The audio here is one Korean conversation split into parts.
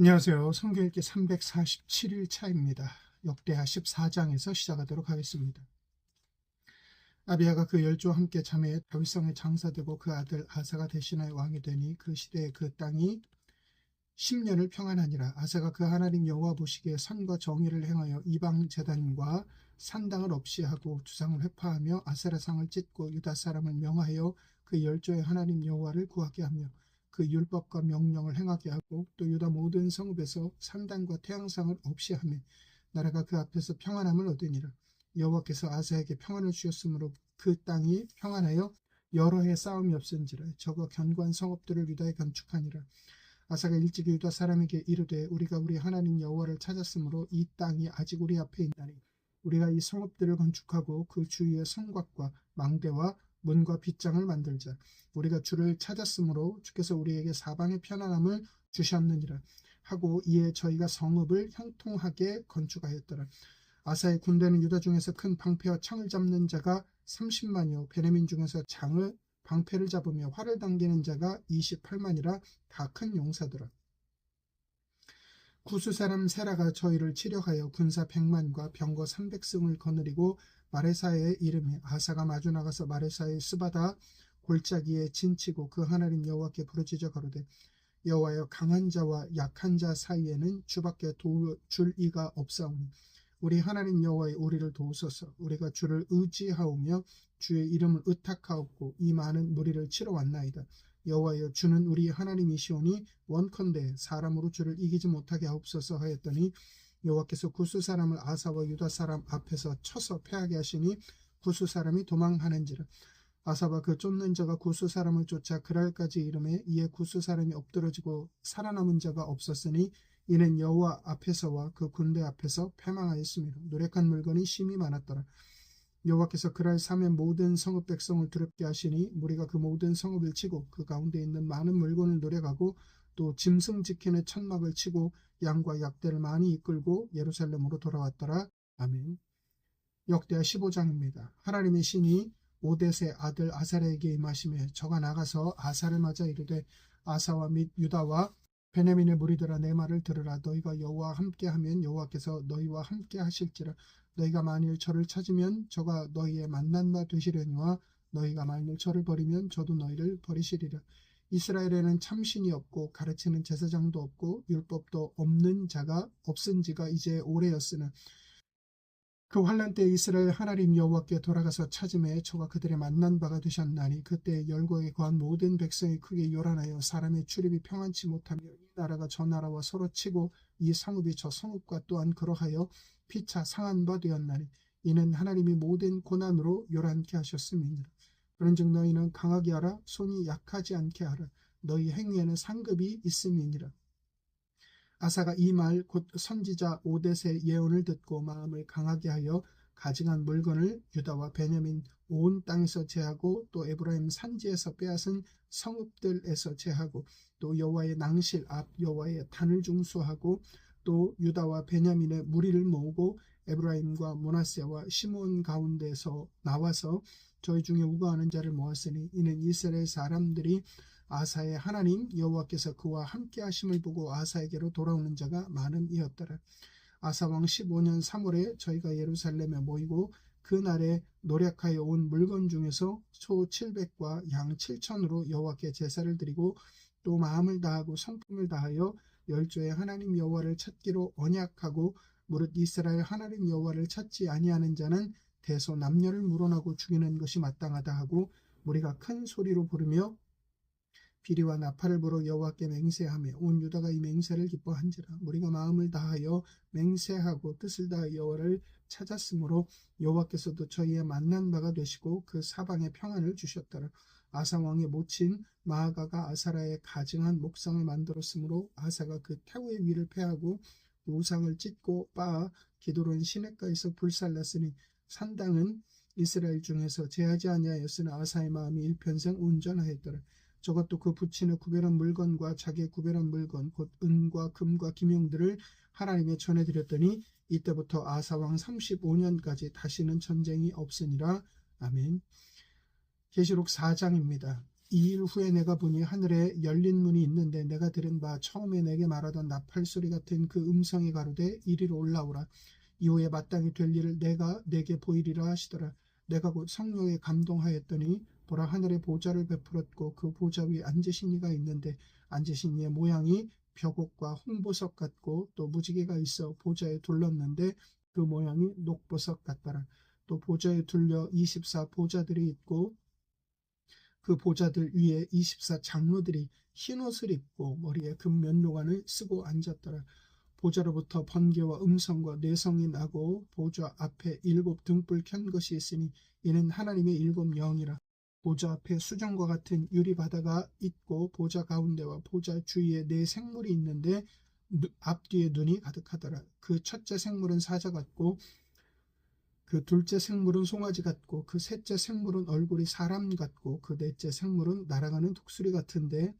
안녕하세요. 성경 읽기 347일 차입니다. 역대하 14장에서 시작하도록 하겠습니다. 아비아가 그 열조와 함께 참회해 다윗성에 장사되고 그 아들 아사가 대신하여 왕이 되니 그 시대에 그 땅이 10년을 평안하니라. 아사가 그 하나님 여호와 보시기에 선과 정의를 행하여 이방 재단과 산당을 없이 하고 주상을 회파하며 아세라상을 찢고 유다 사람을 명하여 그 열조의 하나님 여호와를 구하게 하며 그 율법과 명령을 행하게 하고 또 유다 모든 성읍에서 산당과 태양상을 없이 하며 나라가 그 앞에서 평안함을 얻으니라. 여호와께서 아사에게 평안을 주셨으므로 그 땅이 평안하여 여러 해 싸움이 없은지라 저거 견고한 성읍들을 유다에 건축하니라. 아사가 일찍이 유다 사람에게 이르되 우리가 우리 하나님 여호와를 찾았으므로 이 땅이 아직 우리 앞에 있나니 우리가 이 성읍들을 건축하고 그 주위에 성곽과 망대와 문과 빗장을 만들자. 우리가 주를 찾았으므로 주께서 우리에게 사방의 편안함을 주셨느니라. 하고 이에 저희가 성읍을 형통하게 건축하였더라. 아사의 군대는 유다 중에서 큰 방패와 창을 잡는 자가 30만이요 베네민 중에서 장을 방패를 잡으며 활을 당기는 자가 28만이라 다 큰 용사더라. 구수 사람 세라가 저희를 치려하여 군사 100만과 병거 300승을 거느리고 마레사의 이름이 아사가 마주 나가서 마레사의 스바다 골짜기에 진치고 그 하나님 여호와께 부르짖어 가로되 여호와여 강한 자와 약한 자 사이에는 주밖에 도줄 이가 없사오니 우리 하나님 여호와의 우리를 도우소서. 우리가 주를 의지하오며 주의 이름을 의탁하옵고 이 많은 무리를 치러 왔나이다. 여호와여 주는 우리 하나님이시오니 원컨대 사람으로 주를 이기지 못하게 하옵소서 하였더니 여호와께서 구스 사람을 아사와 유다 사람 앞에서 쳐서 패하게 하시니 구스 사람이 도망하는지라 아사와 그 쫓는 자가 구스 사람을 쫓아 그랄까지 이름에 이에 구스 사람이 엎드러지고 살아남은 자가 없었으니 이는 여호와 앞에서와 그 군대 앞에서 패망하였습니다. 노력한 물건이 심히 많았더라. 여호와께서 그랄 삼의 모든 성읍 백성을 두렵게 하시니 무리가 그 모든 성읍을 치고 그 가운데 있는 많은 물건을 노력하고 또 짐승 지키는 천막을 치고 양과 약대를 많이 이끌고 예루살렘으로 돌아왔더라. 아멘. 역대하 15장입니다. 하나님의 신이 오데세 아들 아사레에게 임하시며 저가 나가서 아사를 맞아 이르되 아사와 및 유다와 베냐민의 무리들아 내 말을 들으라 너희가 여호와 함께하면 여호와께서 너희와 함께 하실지라 너희가 만일 저를 찾으면 저가 너희의 만난 바 되시려니와 너희가 만일 저를 버리면 저도 너희를 버리시리라 이스라엘에는 참신이 없고 가르치는 제사장도 없고 율법도 없는 자가 없은 지가 이제 오래였으나 그 환란 때 이스라엘 하나님 여호와께 돌아가서 찾음에 저가 그들의 만난 바가 되셨나니 그때 열국에 거한 모든 백성이 크게 요란하여 사람의 출입이 평안치 못하며 이 나라가 저 나라와 서로 치고 이 성읍이 저 성읍과 또한 그러하여 피차 상한 바 되었나니 이는 하나님이 모든 고난으로 요란케 하셨음이니라 그런즉 너희는 강하게 하라 손이 약하지 않게 하라. 너희 행위에는 상급이 있음이니라. 아사가 이 말 곧 선지자 오데세 예언을 듣고 마음을 강하게 하여 가증한 물건을 유다와 베냐민 온 땅에서 제하고 또 에브라임 산지에서 빼앗은 성읍들에서 제하고 또 여호와의 낭실 앞 여호와의 단을 중수하고 또 유다와 베냐민의 무리를 모으고 에브라임과 모나세와 시몬 가운데서 나와서 저희 중에 우거하는 자를 모았으니 이는 이스라엘 사람들이 아사의 하나님 여호와께서 그와 함께 하심을 보고 아사에게로 돌아오는 자가 많음이었더라. 아사 왕 15년 3월에 저희가 예루살렘에 모이고 그날에 노력하여 온 물건 중에서 소 700과 양 7천으로 여호와께 제사를 드리고 또 마음을 다하고 성품을 다하여 열조의 하나님 여호와를 찾기로 언약하고 무릇 이스라엘 하나님 여호와를 찾지 아니하는 자는 대소 남녀를 물어나고 죽이는 것이 마땅하다 하고 우리가 큰 소리로 부르며 비리와 나팔을 불어 여호와께 맹세하며 온 유다가 이 맹세를 기뻐한지라. 우리가 마음을 다하여 맹세하고 뜻을 다하여 여호와를 찾았으므로 여호와께서도 저희의 만난 바가 되시고 그 사방에 평안을 주셨더라. 아사 왕의 모친 마아가가 아사라의 가증한 목상을 만들었으므로 아사가 그 태우의 위를 패하고 우상을 찢고 빻아 기도론 시냇가에서 불살랐으니 산당은 이스라엘 중에서 제하지 아니하였으나 아사의 마음이 일편생 온전하였더라. 저것도 그 부친의 구별한 물건과 자기의 구별한 물건 곧 은과 금과 기명들을 하나님에 전해드렸더니 이때부터 아사왕 35년까지 다시는 전쟁이 없으니라. 아멘. 계시록 4장입니다 2일 후에 내가 보니 하늘에 열린 문이 있는데 내가 들은 바 처음에 내게 말하던 나팔 소리 같은 그 음성이 가로되 이리로 올라오라. 이후에 마땅히 될 일을 내가 내게 보이리라 하시더라. 내가 곧 성령에 감동하였더니 보라 하늘에 보좌를 베풀었고 그 보좌 위에 앉으신 이가 있는데 앉으신 이의 모양이 벽옥과 홍보석 같고 또 무지개가 있어 보좌에 둘렀는데 그 모양이 녹보석 같더라. 또 보좌에 둘려 24 보좌들이 있고 그 보좌들 위에 24 장로들이 흰 옷을 입고 머리에 금 면류관을 쓰고 앉았더라. 보좌로부터 번개와 음성과 내성이 나고 보좌 앞에 일곱 등불 켠 것이 있으니 이는 하나님의 일곱 영이라. 보좌 앞에 수정과 같은 유리 바다가 있고 보좌 가운데와 보좌 주위에 네 생물이 있는데 누- 앞뒤에 눈이 가득하더라. 그 첫째 생물은 사자 같고 그 둘째 생물은 송아지 같고 그 셋째 생물은 얼굴이 사람 같고 그 넷째 생물은 날아가는 독수리 같은데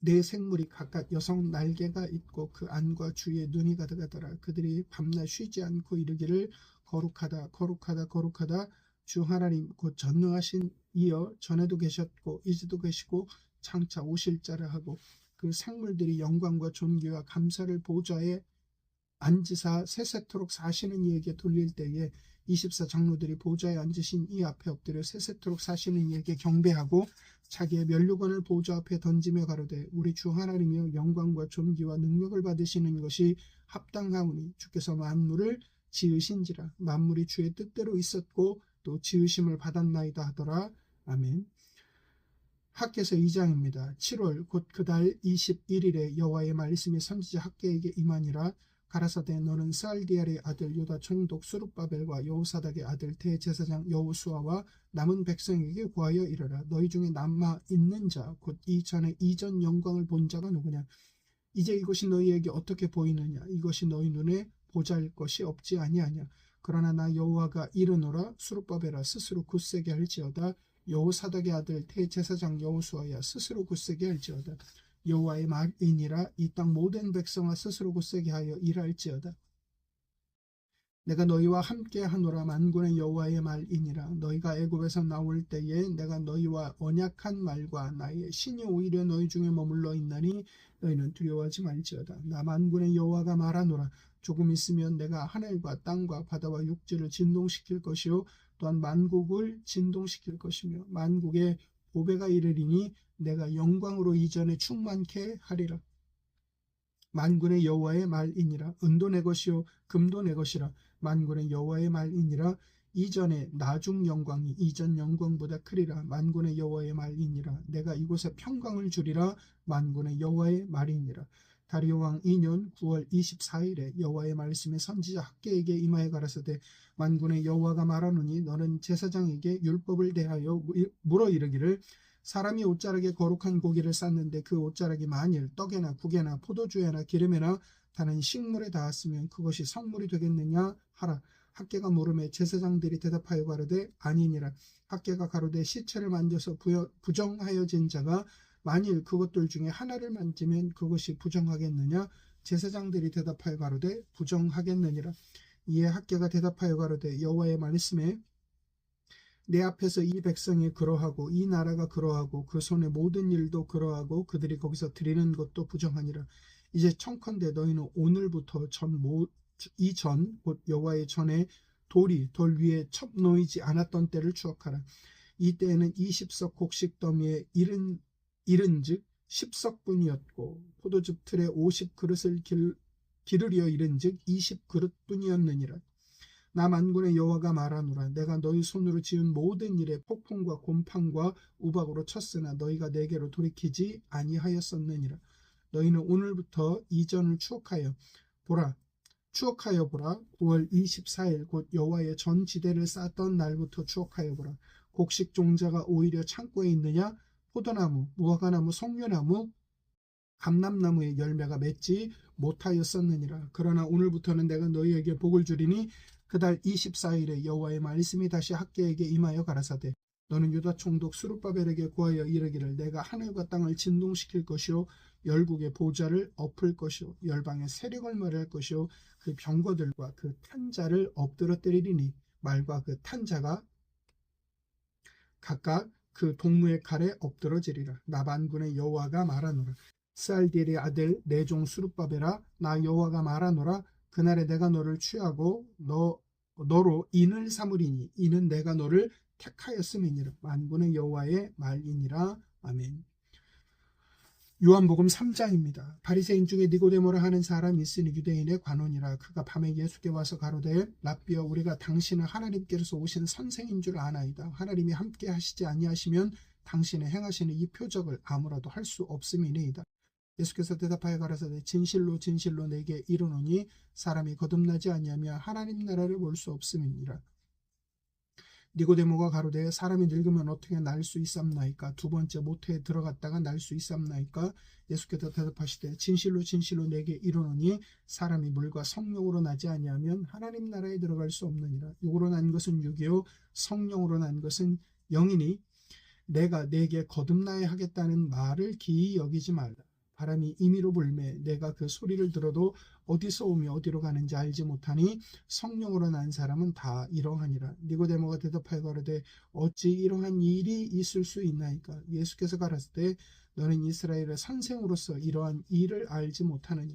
네 생물이 각각 여성 날개가 있고 그 안과 주위에 눈이 가득하더라. 그들이 밤낮 쉬지 않고 이르기를 거룩하다 거룩하다 거룩하다. 주 하나님 곧 전능하신 이여 전에도 계셨고 이제도 계시고 장차 오실 자라 하고 그 생물들이 영광과 존귀와 감사를 보좌에 앉으사 세세토록 사시는 이에게 돌릴 때에 24 장로들이 보좌에 앉으신 이 앞에 엎드려 세세토록 사시는 이에게 경배하고 자기의 면류관을 보좌 앞에 던지며 가로되 우리 주 하나님이여 영광과 존귀와 능력을 받으시는 것이 합당하오니 주께서 만물을 지으신지라 만물이 주의 뜻대로 있었고 또 지으심을 받았나이다 하더라. 아멘. 학계서 2장입니다. 7월 곧 그달 21일에 여호와의 말씀이 선지자 학계에게 임하니라 가라사대 너는 살디엘의 아들 요다 총독 수룹바벨과 여호사닥의 아들 대제사장 여호수아와 남은 백성에게 구하여 이르라. 너희 중에 남아 있는 자 곧 이전에 이전 영광을 본 자가 누구냐? 이제 이것이 너희에게 어떻게 보이느냐? 이것이 너희 눈에 보잘 것이 없지 아니하냐? 그러나 나 여호와가 이르노라. 수룹바벨아 스스로 굳세게 할지어다. 여호사닥의 아들 대제사장 여호수아야 스스로 굳세게 할지어다 여호와의 말이니라 이 땅 모든 백성아 스스로 굳세게 하여 일할지어다. 내가 너희와 함께 하노라 만군의 여호와의 말이니라 너희가 애굽에서 나올 때에 내가 너희와 언약한 말과 나의 신이 오히려 너희 중에 머물러 있나니 너희는 두려워하지 말지어다. 나 만군의 여호와가 말하노라 조금 있으면 내가 하늘과 땅과 바다와 육지를 진동시킬 것이요 또한 만국을 진동시킬 것이며 만국의 보배가 이르리니 내가 영광으로 이전에 충만케 하리라. 만군의 여호와의 말이니라. 은도 내 것이요 금도 내 것이라. 만군의 여호와의 말이니라. 이전에 나중 영광이 이전 영광보다 크리라. 만군의 여호와의 말이니라. 내가 이곳에 평강을 주리라. 만군의 여호와의 말이니라. 다리오 왕 2년 9월 24일에 여호와의 말씀에 선지자 학계에게 임하여 가라사대 만군의 여호와가 말하노니 너는 제사장에게 율법을 대하여 물어 이르기를 사람이 옷자락에 거룩한 고기를 쌌는데 그 옷자락이 만일 떡에나 국에나 포도주에나 기름에나 다른 식물에 닿았으면 그것이 성물이 되겠느냐 하라. 학계가 물음에 제사장들이 대답하여 가로되 아니니라. 학계가 가로되 시체를 만져서 부여, 부정하여진 자가 만일 그것들 중에 하나를 만지면 그것이 부정하겠느냐? 제사장들이 대답하여 가로되 부정하겠느니라. 이에 학계가 대답하여 가로되 여호와의 말씀에 내 앞에서 이 백성이 그러하고 이 나라가 그러하고 그 손의 모든 일도 그러하고 그들이 거기서 드리는 것도 부정하니라. 이제 청컨대 너희는 오늘부터 전이전 곧 여호와의 전에 돌이 돌 위에 첩 놓이지 않았던 때를 추억하라. 이 때에는 20석 곡식 더미에 이른 이른즉 10석뿐이었고 포도즙 틀에 50 그릇을 길, 기르려 이른즉 20 그릇뿐이었느니라. 나 만군의 여호와가 말하노라. 내가 너희 손으로 지은 모든 일에 폭풍과 곰팡과 우박으로 쳤으나 너희가 내게로 돌이키지 아니하였었느니라. 너희는 오늘부터 이전을 추억하여 보라. 추억하여 보라. 9월 24일 곧 여호와의 전 지대를 쌓던 날부터 추억하여 보라. 곡식 종자가 오히려 창고에 있느냐? 포도나무 무화과나무 석류나무 감람나무의 열매가 맺지 못하였었느니라. 그러나 오늘부터는 내가 너희에게 복을 주리니 그달 24일에 여호와의 말씀이 다시 학계에게 임하여 가라사대 너는 유다 총독 수룹바벨에게 구하여 이르기를 내가 하늘과 땅을 진동시킬 것이요 열국의 보좌를 엎을 것이요 열방의 세력을 멸할 것이요 그 병거들과 그 탄자를 엎드러뜨리리니 말과 그 탄자가 각각 그 동무의 칼에 엎드러지리라. 나반군의 여호와가 말하노라. 쌀디엘의 아들 내종 수르바베라 나 여호와가 말하노라. 그날에 내가 너를 취하고 너 너로 인을 삼으리니 이는 내가 너를 택하였음이니라. 만군의 여호와의 말이니라. 아멘. 요한복음 3장입니다. 바리새인 중에 니고데모라 하는 사람이 있으니 유대인의 관원이라 그가 밤에 예수께 와서 가로되 라비어 우리가 당신은 하나님께서 오신 선생인 줄 아나이다. 하나님이 함께 하시지 아니하시면 당신의 행하시는 이 표적을 아무라도 할 수 없음이니이다. 예수께서 대답하여 가라사대 진실로 진실로 내게 이르노니 사람이 거듭나지 아니하며 하나님 나라를 볼 수 없음이니라. 니고데모가 가로되 사람이 늙으면 어떻게 날 수 있삼나이까? 두 번째 모태에 들어갔다가 날 수 있삼나이까? 예수께서 대답하시되 진실로 진실로 내게 이르노니 사람이 물과 성령으로 나지 아니하면 하나님 나라에 들어갈 수 없느니라. 육으로 난 것은 육이요 성령으로 난 것은 영이니 내가 내게 거듭나야 하겠다는 말을 기이 여기지 말라 바람이 임의로 불매 내가 그 소리를 들어도 어디서 오며 어디로 가는지 알지 못하니 성령으로 난 사람은 다 이러하니라. 니고데모가 대답하여 가로되 어찌 이러한 일이 있을 수 있나이까? 예수께서 가라사대 너는 이스라엘의 선생으로서 이러한 일을 알지 못하느냐?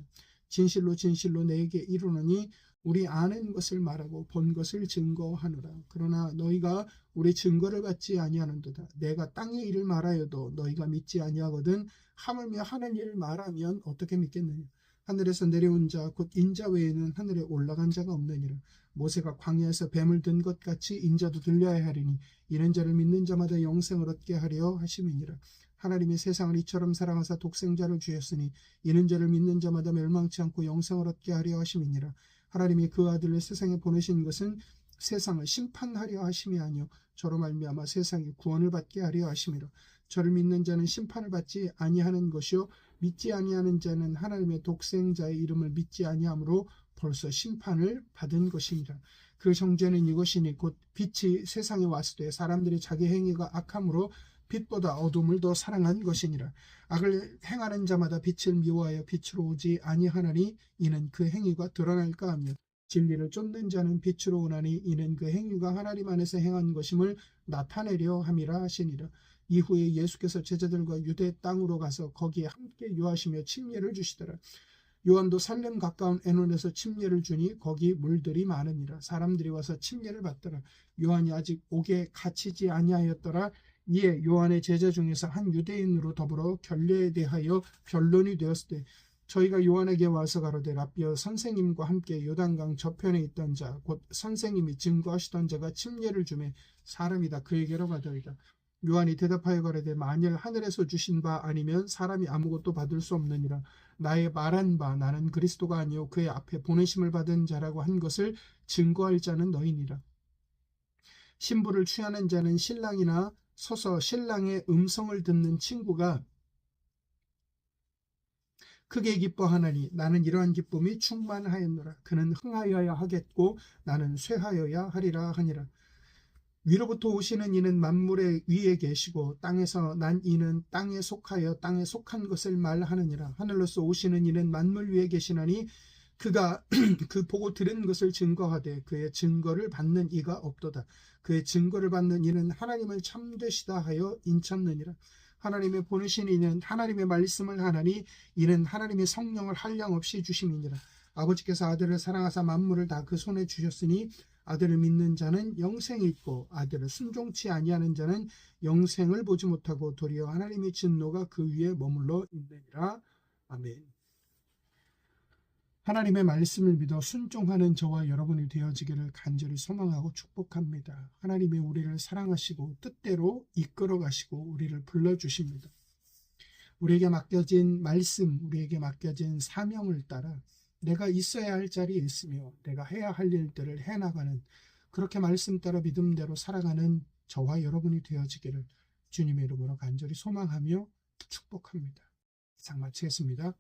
진실로 진실로 내게 이르노니 우리 아는 것을 말하고 본 것을 증거하노라. 그러나 너희가 우리 증거를 받지 아니하는도다. 내가 땅의 일을 말하여도 너희가 믿지 아니하거든 하물며 하는 일을 말하면 어떻게 믿겠느냐? 하늘에서 내려온 자 곧 인자 외에는 하늘에 올라간 자가 없느니라. 모세가 광야에서 뱀을 든 것 같이 인자도 들려야 하리니 이는 자를 믿는 자마다 영생을 얻게 하려 하심이니라. 하나님이 세상을 이처럼 사랑하사 독생자를 주셨으니 이는 자를 믿는 자마다 멸망치 않고 영생을 얻게 하려 하심이니라. 하나님이 그 아들을 세상에 보내신 것은 세상을 심판하려 하심이 아니요 저로 말미암아 세상이 구원을 받게 하려 하심이라. 저를 믿는 자는 심판을 받지 아니하는 것이요 믿지 아니하는 자는 하나님의 독생자의 이름을 믿지 아니하므로 벌써 심판을 받은 것이니라. 그 정죄는 이것이니 곧 빛이 세상에 왔을 때 사람들이 자기 행위가 악함으로 빛보다 어둠을 더 사랑한 것이니라. 악을 행하는 자마다 빛을 미워하여 빛으로 오지 아니하나니 이는 그 행위가 드러날까 하며 진리를 쫓는 자는 빛으로 오나니 이는 그 행위가 하나님 안에서 행한 것임을 나타내려 함이라 하시니라. 이후에 예수께서 제자들과 유대 땅으로 가서 거기에 함께 유하시며 침례를 주시더라. 요한도 살렘 가까운 에논에서 침례를 주니 거기 물들이 많으니라. 사람들이 와서 침례를 받더라. 요한이 아직 옥에 갇히지 아니하였더라. 이에 요한의 제자 중에서 한 유대인으로 더불어 결례에 대하여 변론이 되었을 때 저희가 요한에게 와서 가로되 라비어 선생님과 함께 요단강 저편에 있던 자 곧 선생님이 증거하시던 자가 침례를 주매 사람이다. 그에게로 가더이다. 요한이 대답하여 가로되 만일 하늘에서 주신 바 아니면 사람이 아무것도 받을 수 없느니라. 나의 말한 바 나는 그리스도가 아니요 그의 앞에 보내심을 받은 자라고 한 것을 증거할 자는 너희니라. 신부를 취하는 자는 신랑이나 서서 신랑의 음성을 듣는 친구가 크게 기뻐하나니 나는 이러한 기쁨이 충만하였노라. 그는 흥하여야 하겠고 나는 쇠하여야 하리라 하니라. 위로부터 오시는 이는 만물의 위에 계시고 땅에서 난 이는 땅에 속하여 땅에 속한 것을 말하느니라. 하늘로서 오시는 이는 만물 위에 계시나니 그가 그 보고 들은 것을 증거하되 그의 증거를 받는 이가 없도다 그의 증거를 받는 이는 하나님을 참되시다 하여 인쳤느니라 하나님의 보내신 이는 하나님의 말씀을 하나니 이는 하나님의 성령을 한량없이 주심이니라 아버지께서 아들을 사랑하사 만물을 다 그 손에 주셨으니 아들을 믿는 자는 영생이 있고 아들을 순종치 아니하는 자는 영생을 보지 못하고 도리어 하나님의 진노가 그 위에 머물러 있느니라. 아멘. 하나님의 말씀을 믿어 순종하는 저와 여러분이 되어지기를 간절히 소망하고 축복합니다. 하나님이 우리를 사랑하시고 뜻대로 이끌어 가시고 우리를 불러 주십니다. 우리에게 맡겨진 말씀, 우리에게 맡겨진 사명을 따라 내가 있어야 할 자리에 있으며 내가 해야 할 일들을 해 나가는 그렇게 말씀 따라 믿음대로 살아가는 저와 여러분이 되어지기를 주님의 이름으로 간절히 소망하며 축복합니다. 이상 마치겠습니다.